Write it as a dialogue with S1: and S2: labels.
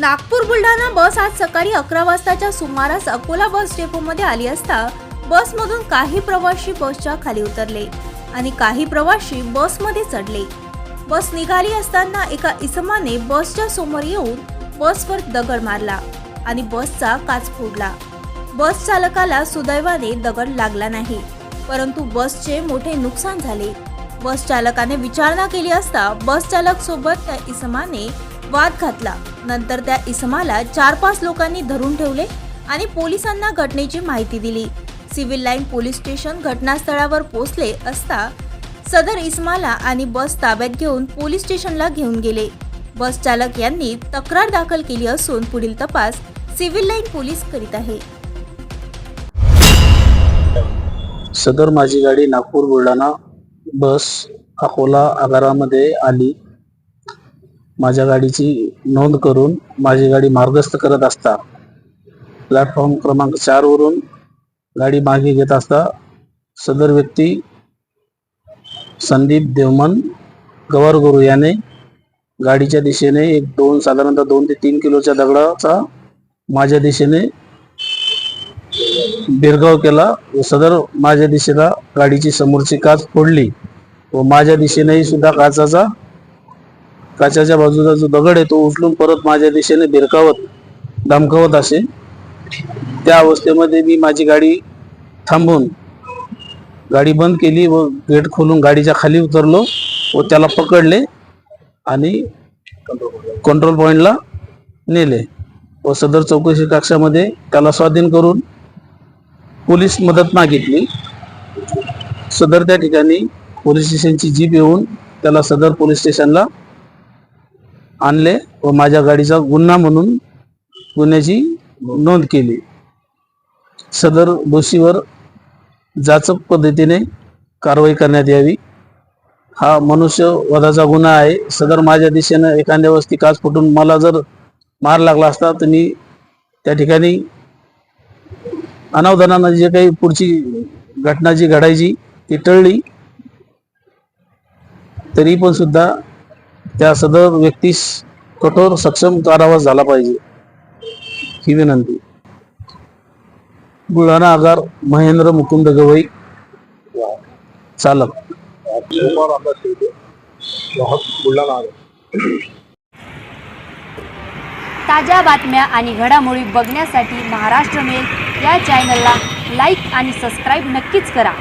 S1: नागपूर बुलढाणा बस आज सकाळी अकरा वाजताच्या सुमारास अकोला बस डेपोमध्ये आली असता बसमधून काही प्रवासी बसच्या खाली उतरले आणि काही प्रवाशी बसमध्ये चढले. बस निघाली असताना एका इसमाने बसच्या समोर येऊन बसवर दगड मारला आणि बसचा काच फोडला. बस चालकाला सुदैवाने दगड लागला नाही परंतु बसचे मोठे नुकसान झाले. बस चालकाने विचारणा केली असता बस चालक सोबत त्या इसमाने वाद घातला. नंतर त्या इसमाला चार पाच लोकांनी धरून ठेवले आणि पोलिसांना घटनेची माहिती दिली. सिव्हिल लाईन पोलीस स्टेशन घटनास्थळावर पोहोचले असता सदर इस्माला आणि बस ताब्यात घेऊन पोलीस स्टेशनला घेऊन गेले. बस चालक यांनी तक्रार दाखल केली असून पुढील तपास सिव्हिल लाईन पोलीस करीत आहे.
S2: सदर माझी गाडी नागपूर बुलढाणा बस अकोला आगारामध्ये आली. माझ्या गाडीची नोंद करून माझी गाडी मार्गस्थ करत असता प्लॅटफॉर्म क्रमांक चारवरून गाडी मागे घेत असता सदर व्यक्ती संदीप देवमन गवारगुरु याने गाडीच्या दिशेने एक दोन साधारणतः दोन ते तीन किलोच्या दगडाचा माझ्या दिशेने बिरगाव केला व सदर माझ्या दिशेला गाडीची समोरची काच फोडली व माझ्या दिशेनेही सुद्धा काचाचा काचाच्या बाजूचा जो दगड आहे तो उचलून परत माझ्या दिशेने भिरकावत धमकावत असे. त्या अवस्थेमध्ये मी माझी गाडी थांबवून गाडी बंद केली व गेट खोलून गाडीच्या खाली उतरलो व त्याला पकडले आणि कंट्रोल पॉईंटला नेले व सदर चौकशी कक्षामध्ये त्याला स्वाधीन करून पोलीस मदत मागितली. सदर त्या ठिकाणी पोलीस स्टेशनची जीप येऊन त्याला सदर पोलीस स्टेशनला आणले व माझ्या गाडीचा गुन्हा म्हणून गुन्ह्याची नोंद केली. सदर दोषीवर जाचक पद्धतीने कारवाई करण्यात यावी. हा मनुष्य वधाचा गुन्हा आहे. सदर माझ्या दिशेनं एखाद्या वस्ती काच फुटून मला जर मार लागला असता तर मी त्या ठिकाणी अनावधानानं जे काही पुढची घटना जी घडायची ती टळली. तरी पण सुद्धा त्या सदर व्यक्तीस कठोर सक्षम कारावास झाला पाहिजे. ही विनंती. बुलढाणा आगार महेंद्र मुकुंद गवई. चालक.
S3: ताज्या बातम्या आणि घडामोडी बघण्यासाठी महाराष्ट्र मेल या चॅनलला लाईक आणि सबस्क्राईब नक्कीच करा.